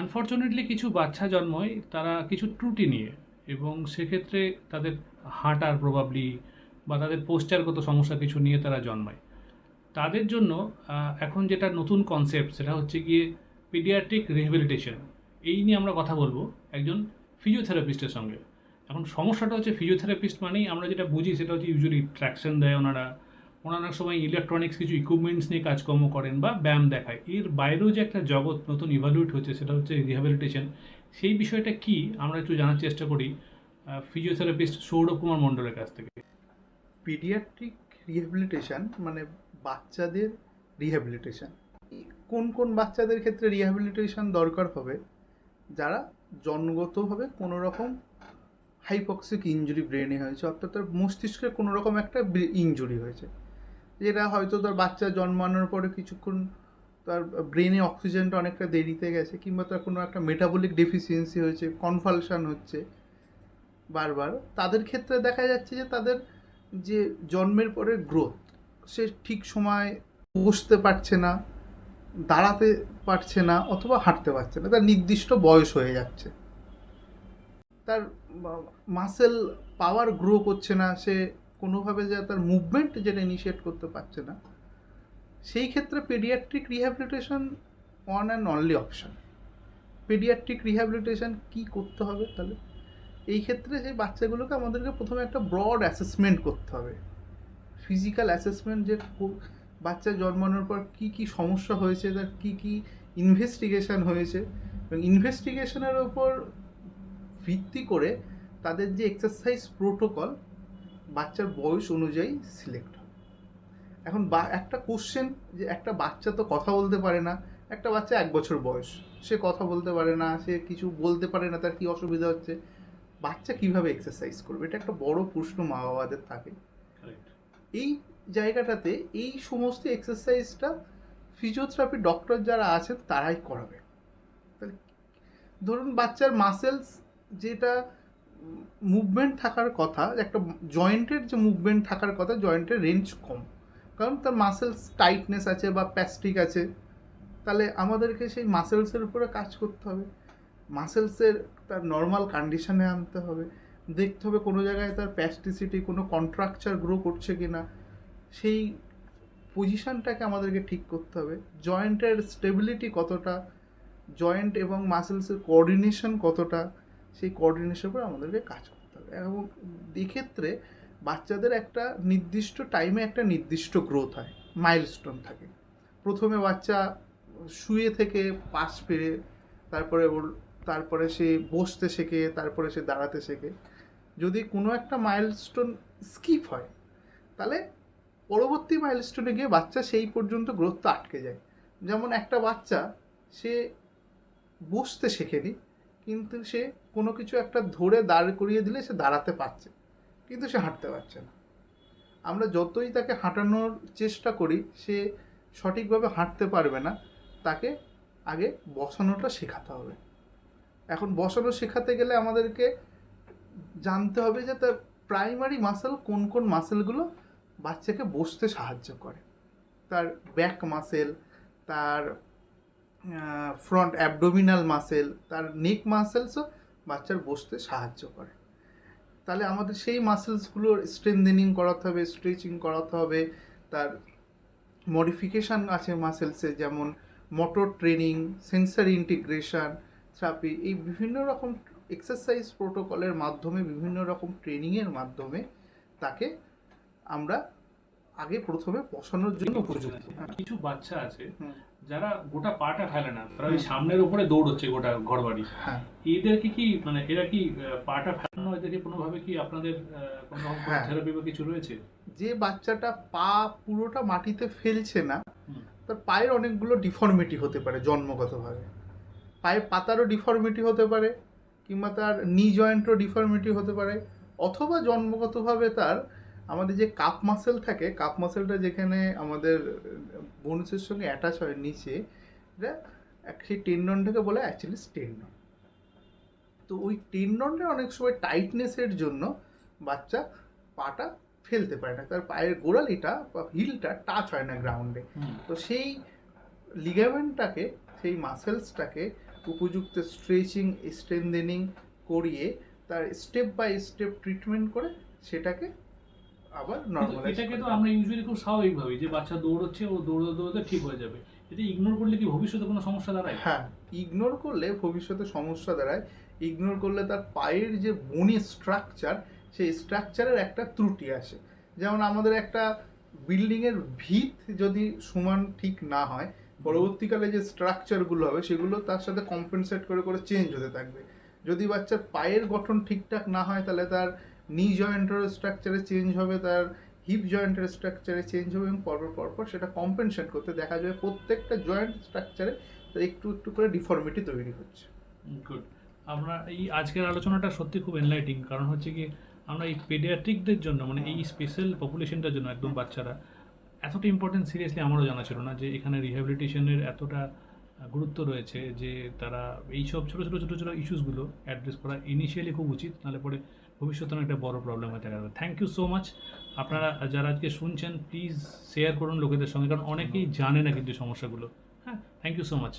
Unfortunately কিছু বাচ্চা জন্ময়, তারা কিছু ত্রুটি নিয়ে এবং সেক্ষেত্রে তাদের হাঁটার প্রবাবলি বা তাদের পোস্টারগত সমস্যা কিছু নিয়ে তারা জন্মায়। তাদের জন্য এখন যেটা নতুন কনসেপ্ট সেটা হচ্ছে গিয়ে পিডিয়াট্রিক রিহ্যাবিলিটেশন এই নিয়ে আমরা কথা বলব একজন ফিজিওথেরাপিস্টের সঙ্গে। এখন সমস্যাটা হচ্ছে ফিজিওথেরাপিস্ট মানেই আমরা যেটা বুঝি, সেটা হচ্ছে ইউজুয়ালি ট্র্যাকশন দেয় ওনারা ওনারা সময় ইলেকট্রনিক্স কিছু ইকুইপমেন্টস নিয়ে কাজকর্ম করেন বা ব্যায়াম দেখায়। এর বাইরেও যে একটা জগৎ নতুন ইভালুয়েট হচ্ছে, সেটা হচ্ছে রিহ্যাবিলিটেশন সেই বিষয়টা কি আমরা একটু জানার চেষ্টা করি ফিজিওথেরাপিস্ট সৌরভ কুমার মণ্ডলের কাছ থেকে। পিডিয়াট্রিক রিহ্যাবিলিটেশন মানে বাচ্চাদের রিহ্যাবিলিটেশন কোন কোন বাচ্চাদের ক্ষেত্রে রিহ্যাবিলিটেশন দরকার হবে? যারা জন্মগতভাবে কোনো রকম হাইপক্সিক ইঞ্জুরি ব্রেনে হয়েছে, অর্থাৎ তার মস্তিষ্কে কোনো রকম একটা ইঞ্জুরি হয়েছে। যেটা হয়তো তার বাচ্চা জন্মানোর পরে কিছুক্ষণ তার ব্রেনে অক্সিজেনটা অনেকটা দেরিতে গেছে, কিংবা তার কোনো একটা মেটাবলিক ডেফিসিয়েন্সি হয়েছে কনফালশান হচ্ছে বারবার, তাদের ক্ষেত্রে দেখা যাচ্ছে যে তাদের যে জন্মের পরে গ্রোথ সে ঠিক সময় বসতে পারছে না, দাঁড়াতে পারছে না, অথবা হাঁটতে পারছে না, তার নির্দিষ্ট বয়স হয়ে যাচ্ছে। তার মাসেল পাওয়ার গ্রো করছে না, সে কোনোভাবে যে তার মুভমেন্ট যেটা ইনিশিয়েট করতে পারছে না, সেই ক্ষেত্রে paediatric rehabilitation one and only option paediatric rehabilitation কি করতে হবে তাহলে? এই ক্ষেত্রে সেই বাচ্চাগুলোকে আমাদেরকে প্রথমে একটা ব্রড অ্যাসেসমেন্ট করতে হবে। ফিজিক্যাল অ্যাসেসমেন্ট যে বাচ্চা জন্মানোর পর কি কি সমস্যা হয়েছে, তার কি কি ইনভেস্টিগেশন হয়েছে, এবং ইনভেস্টিগেশনের ওপর ভিত্তি করে তাদের যে এক্সারসাইজ প্রোটোকল বাচ্চার বয়স অনুযায়ী সিলেক্ট হয়। এখন বা একটা কোশ্চেন যে একটা বাচ্চা তো কথা বলতে পারে না একটা বাচ্চা এক বছর বয়স সে কথা বলতে পারে না সে কিছু বলতে পারে না তার কি অসুবিধা হচ্ছে? বাচ্চা কীভাবে এক্সারসাইজ করবে? এটা একটা বড় প্রশ্ন মা বাবাদের থাকে এই জায়গাটাতে এই সমস্ত এক্সারসাইজটা ফিজিওথেরাপি ডক্টর যারা আছেন তারাই করাবে। তাহলে ধরুন বাচ্চার মাসেলস যেটা মুভমেন্ট থাকার কথা, একটা জয়েন্টের যে মুভমেন্ট থাকার কথা জয়েন্টের রেঞ্জ কম। কারণ তার মাসেলস টাইটনেস আছে বা প্যাস্টিক আছে, তাহলে আমাদেরকে সেই মাসেলসের উপরে কাজ করতে হবে। মাসেলসের তার নর্মাল কন্ডিশনে আনতে হবে। দেখতে হবে কোনো জায়গায় তার প্যাস্টিসিটি কোনো কন্ট্রাকচার গ্রো করছে কি না সেই পজিশনটাকে আমাদেরকে ঠিক করতে হবে। জয়েন্টের স্টেবিলিটি কতটা? জয়েন্ট এবং মাসেলসের কোঅর্ডিনেশন কতটা? সেই কোঅর্ডিনেশনের উপর আমাদেরকে কাজ করতে হবে। এবং এক্ষেত্রে বাচ্চাদের একটা নির্দিষ্ট টাইমে একটা নির্দিষ্ট গ্রোথ হয় মাইলস্টোন থাকে। প্রথমে বাচ্চা শুয়ে থেকে পাশ পেরে তারপরে ওর, তারপরে সে বসতে শেখে, তারপরে সে দাঁড়াতে শেখে। যদি কোনো একটা মাইলস্টোন স্কিপ হয়, তাহলে পরবর্তী মাইলস্টোনে গিয়ে বাচ্চা সেই পর্যন্ত গ্রোথটা আটকে যায়। যেমন একটা বাচ্চা, সে বসতে শেখেনি কিন্তু সে কোনো কিছু একটা ধরে দাঁড় করিয়ে দিলে সে দাঁড়াতে পারছে। কিন্তু সে হাঁটতে পারছে না। আমরা যতই তাকে হাঁটানোর চেষ্টা করি, সে সঠিকভাবে হাঁটতে পারবে না, তাকে আগে বসানোটা শেখাতে হবে। এখন বসানো শেখাতে গেলে আমাদেরকে জানতে হবে যে তার প্রাইমারি মাসেল কোন কোন মাসেলগুলো বাচ্চাকে বসতে সাহায্য করে। তার ব্যাক মাসেল তার ফ্রন্ট অ্যাবডোমিনাল মাসেল তার নেক মাসেলসও বাচ্চার বসতে সাহায্য করে। তাহলে আমাদের সেই মাসেলসগুলোর স্ট্রেংদেনিং করাতে হবে স্ট্রেচিং করাতে হবে। তার মডিফিকেশান আছে মাসেলসে যেমন motor training sensor integration therapy এই বিভিন্ন রকম এক্সারসাইজ প্রোটোকলের মাধ্যমে, বিভিন্ন রকম ট্রেনিংয়ের মাধ্যমে তাকে আমরা আগে প্রথমে বসানোর জন্য উপযুক্ত। হ্যাঁ। কিছু বাচ্চা আছে যারা গোটা পাটা ফেলে না তারা ওই সামনের উপরে দৌড়চ্ছে গোটা ঘর বাড়ি হ্যাঁ। এদেরকে কি মানে এরা কি পাটা ফেলানো এদেরকে কোনোভাবে কি আপনাদের কোনো হ্যাঁ। থেরাপি বা কিছু রয়েছে? যে বাচ্চাটা পা পুরোটা মাটিতে ফেলছে না তার পায়ের অনেকগুলো ডিফর্মিটি হতে পারে জন্মগতভাবে। পায়ের পাতারও ডিফর্মিটি হতে পারে কিংবা তার নি জয়েন্টও ডিফর্মিটি হতে পারে অথবা জন্মগতভাবে তার আমাদের যে কাপ মাসেল থাকে কাপ মাসেলটা যেখানে আমাদের বোনসের সঙ্গে অ্যাটাচ হয় নিচে এটা সেই টেন্ডনটাকে বলে অ্যাকচুয়ালি টেন্ডন তো ওই টেন্ডনটা অনেক সময় টাইটনেসের জন্য বাচ্চা পাটা ফেলতে পারে না। তার পায়ের গোড়ালিটা বা হিলটা টাচ হয় না গ্রাউন্ডে তো সেই লিগামেন্টটাকে সেই মাসেলসটাকে উপযুক্ত স্ট্রেচিং স্ট্রেন্দেনিং করিয়ে তার স্টেপ বাই স্টেপ ট্রিটমেন্ট করে সেটাকে আবার নর্মালাইজ এটাকে তো আমরা ইউজুয়ালি খুব স্বাভাবিক ভাবি যে বাচ্চা দৌড়চ্ছে ও দৌড়তে দৌড়তে ঠিক হয়ে যাবে। এটা ইগনোর করলে কি ভবিষ্যতে কোনো সমস্যা দাঁড়ায়? হ্যাঁ ইগনোর করলে ভবিষ্যতে সমস্যা দাঁড়ায়। ইগনোর করলে তার পায়ের যে বনি স্ট্রাকচার সেই স্ট্রাকচারের একটা ত্রুটি আসে। যেমন আমাদের একটা বিল্ডিংয়ের ভিত যদি সমান ঠিক না হয় পরবর্তীকালে যে স্ট্রাকচারগুলো হবে সেগুলো তার সাথে কম্পেনসেট করে করে চেঞ্জ হতে থাকবে। যদি বাচ্চার পায়ের গঠন ঠিকঠাক না হয় তাহলে তার নি জয়েন্টের স্ট্রাকচারে চেঞ্জ হবে তার হিপ জয়েন্টের স্ট্রাকচারে চেঞ্জ হবে এবং পরপর পরপর সেটা কম্পেনসেট করতে দেখা যাবে প্রত্যেকটা জয়েন্ট স্ট্রাকচারে একটু একটু করে ডিফর্মিটি তৈরি হচ্ছে। গুড আমরা এই আজকের আলোচনাটা সত্যি খুব এনলাইটিং কারণ হচ্ছে কি আমরা এই পেডিয়াট্রিকদের জন্য মানে এই স্পেশাল পপুলেশনটার জন্য একদম বাচ্চারা এতটা ইম্পর্টেন্ট সিরিয়াসলি আমারও জানা ছিল না যে এখানে রিহ্যাবিলিটেশনের এতটা গুরুত্ব রয়েছে যে তারা এইসব ছোটো ছোটো ছোটো ছোটো ইস্যুসগুলো অ্যাড্রেস করা ইনিশিয়ালি খুব উচিত, নাহলে পরে ভবিষ্যতে একটা বড় প্রবলেম হয়ে যাবে থ্যাংক ইউ সো মাচ আপনারা যারা আজকে শুনছেন প্লিজ শেয়ার করুন লোকেদের সঙ্গে, কারণ অনেকেই জানে না কিন্তু সমস্যাগুলো। হ্যাঁ থ্যাংক ইউ সো মাচ